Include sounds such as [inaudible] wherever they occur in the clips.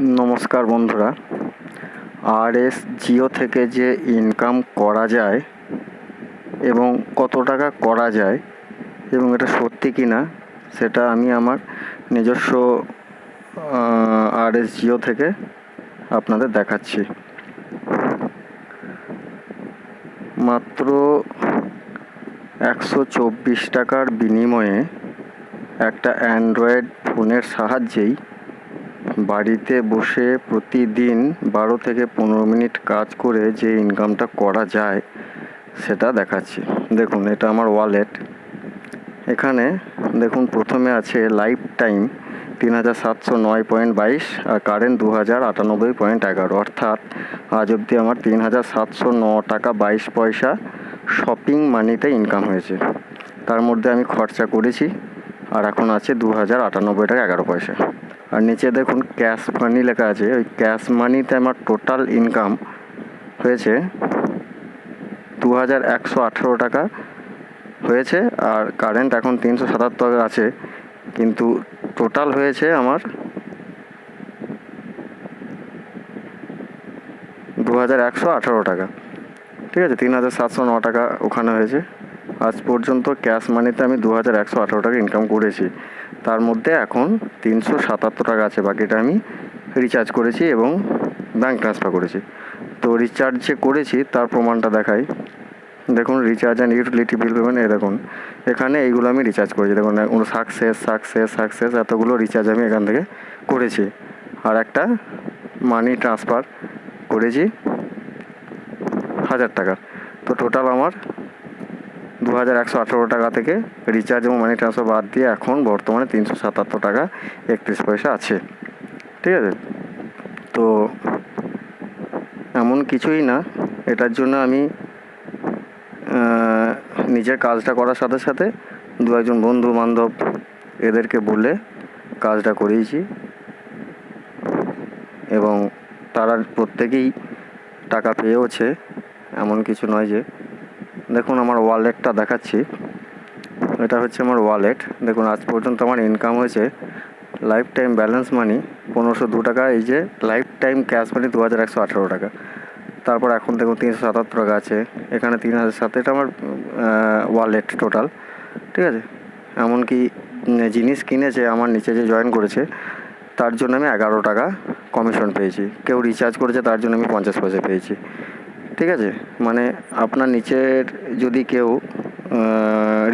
নমস্কার বন্ধুরা। আর এস জিও থেকে যে ইনকাম করা যায় এবং কত টাকা করা যায় এবং এটা সত্যি কি না সেটা আমি আমার নিজস্ব আর এস জিও থেকে আপনাদের দেখাচ্ছি। মাত্র একশো চব্বিশ টাকার বিনিময়ে একটা অ্যান্ড্রয়েড ফোনের সাহায্যেই বাড়িতে বসে প্রতিদিন বারো থেকে পনেরো মিনিট কাজ করে যে ইনকামটা করা যায়, সেটা দেখাচ্ছি। দেখুন, এটা আমার ওয়ালেট এখানে দেখুন, প্রথমে আছে লাইফ টাইম তিন হাজার সাতশো নয় পয়েন্ট বাইশ আর কারেন্ট দু হাজার আটানব্বই পয়েন্ট এগারো। অর্থাৎ আজ অবধি আমার তিন হাজার সাতশো ন টাকা বাইশ পয়সা শপিং মানিতে ইনকাম হয়েছে। তার মধ্যে আমি খরচা করেছি আর এখন আছে দু হাজার আটানব্বই টাকা এগারো পয়সা। আর নিচে দেখুন ক্যাশ মানি লেখা আছে, ওই ক্যাশ মানিতে আমার টোটাল ইনকাম হয়েছে দু হাজার একশো আঠেরো টাকা হয়েছে, আর কারেন্ট এখন তিনশো সাতাত্তর টাকা আছে, কিন্তু টোটাল হয়েছে আমার দু হাজার একশো আঠেরো টাকা। ঠিক আছে তিন হাজার সাতশো ন টাকা ওখানে হয়েছে। আজ পর্যন্ত ক্যাশ মানিতে আমি দু হাজার একশো আঠেরো টাকা ইনকাম করেছি। তার মধ্যে এখন তিনশো সাতাত্তর টাকা আছে, বাকিটা আমি রিচার্জ করেছি এবং ব্যাঙ্ক ট্রান্সফার করেছি। তো রিচার্জ যে করেছি, তার প্রমাণটা দেখাই। দেখুন recharge and utility bill payment এই দেখুন। এখানে এইগুলো আমি রিচার্জ করেছি। দেখুন সাকসেস সাকসেস সাকসেস এতগুলো রিচার্জ আমি এখান থেকে করেছি। আর একটা মানি ট্রান্সফার করেছি হাজার টাকা তো টোটাল আমার দু হাজার একশো আঠেরো টাকা থেকে রিচার্জ এবং মানি ট্রান্সফার বাদ দিয়ে এখন বর্তমানে তিনশো সাতাত্তর টাকা একত্রিশ পয়সা আছে। ঠিক আছে? তো এমন কিছুই না, এটার জন্য আমি নিজের কাজটা করার সাথে সাথে দু একজন বন্ধু বান্ধব এদেরকে বলে কাজটা করিয়েছি। এবং তারা প্রত্যেকেই টাকা পেয়েওছে, এমন কিছু নয় যে দেখুন আমার ওয়ালেটটা দেখাচ্ছি। এটা হচ্ছে আমার ওয়ালেট দেখুন, আজ পর্যন্ত আমার ইনকাম হয়েছে লাইফ টাইম ব্যালেন্স মানি পনেরোশো দু টাকা, এই যে লাইফ টাইম ক্যাশ মানি দু হাজার একশো আঠেরো টাকা। তারপর এখন দেখুন, তিনশো সাতাত্তর টাকা আছে। এখানে তিন হাজার সাত এটা আমার ওয়ালেট টোটাল ঠিক আছে? এমনকি জিনিস কিনেছে, আমার নিচে যে জয়েন করেছে, তার জন্য আমি এগারো টাকা কমিশন পেয়েছি। কেউ রিচার্জ করেছে, তার জন্য আমি পঞ্চাশ পয়সা পেয়েছি। ঠিক আছে? মানে আপনার নিচের যদি কেউ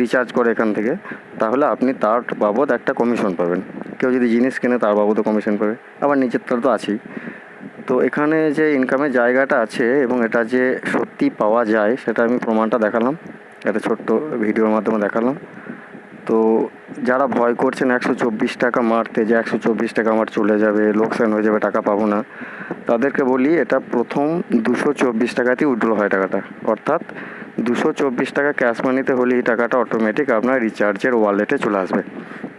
রিচার্জ করে এখান থেকে, তাহলে আপনি তার বাবদ একটা কমিশন পাবেন। কেউ যদি জিনিস কেনে, তার বাবদও কমিশন পাবে আবার নিচের তার তো আছেই। তো এখানে যে ইনকামের জায়গাটা আছে এবং এটা যে সত্যি পাওয়া যায়, সেটা আমি প্রমাণটা দেখালাম। একটা ছোট্ট ভিডিওর মাধ্যমে দেখালাম। তো যারা ভয় করছেন একশো চব্বিশ টাকা মারতে যে একশো চব্বিশ টাকা আমার চলে যাবে, লোকসান হয়ে যাবে, টাকা পাবো না, তাদেরকে বলি এটা প্রথম দুশো চব্বিশ টাকাতেই উঠল হয় টাকাটা। অর্থাৎ দুশো চব্বিশ টাকা ক্যাশ মানিতে হলেই টাকাটা অটোমেটিক আপনার রিচার্জের ওয়ালেটে চলে আসবে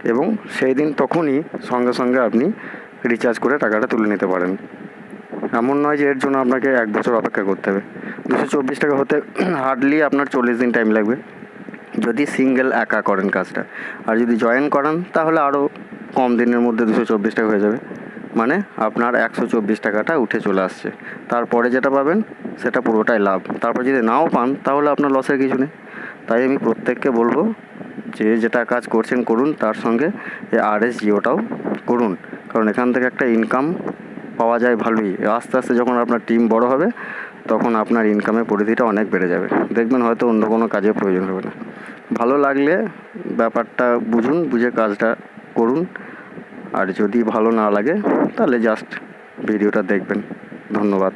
এবং সেই দিন তখনই সঙ্গে সঙ্গে আপনি রিচার্জ করে টাকাটা তুলে নিতে পারেন। এমন নয় যে এর জন্য আপনাকে এক বছর অপেক্ষা করতে হবে। দুশো চব্বিশ টাকা হতে [clears throat] হার্ডলি আপনার চল্লিশ দিন টাইম লাগবে। যদি সিঙ্গেল একা করেন কাজটা, আর যদি জয়েন করান, তাহলে আরও কম দিনের মধ্যে দুশো চব্বিশ টাকা হয়ে যাবে। মানে আপনার একশো চব্বিশ টাকাটা উঠে চলে আসছে। তারপরে যেটা পাবেন, সেটা পুরোটাই লাভ। তারপর যদি নাও পান, তাহলে আপনার লসের কিছু নেই। তাই আমি প্রত্যেককে বলব, যে যেটা কাজ করছেন করুন, তার সঙ্গে আর এস জিওটাও করুন। কারণ এখান থেকে একটা ইনকাম পাওয়া যায় ভালোই। আস্তে আস্তে যখন আপনার টিম বড় হবে, তখন আপনার ইনকামের পরিধিটা অনেক বেড়ে যাবে। দেখবেন হয়তো অন্য কোনো কাজের প্রয়োজন হবে না। ভালো লাগলে ব্যাপারটা বুঝুন, বুঝে কাজটা করুন। আর যদি ভালো না লাগে, তাহলে জাস্ট ভিডিওটা দেখবেন। ধন্যবাদ।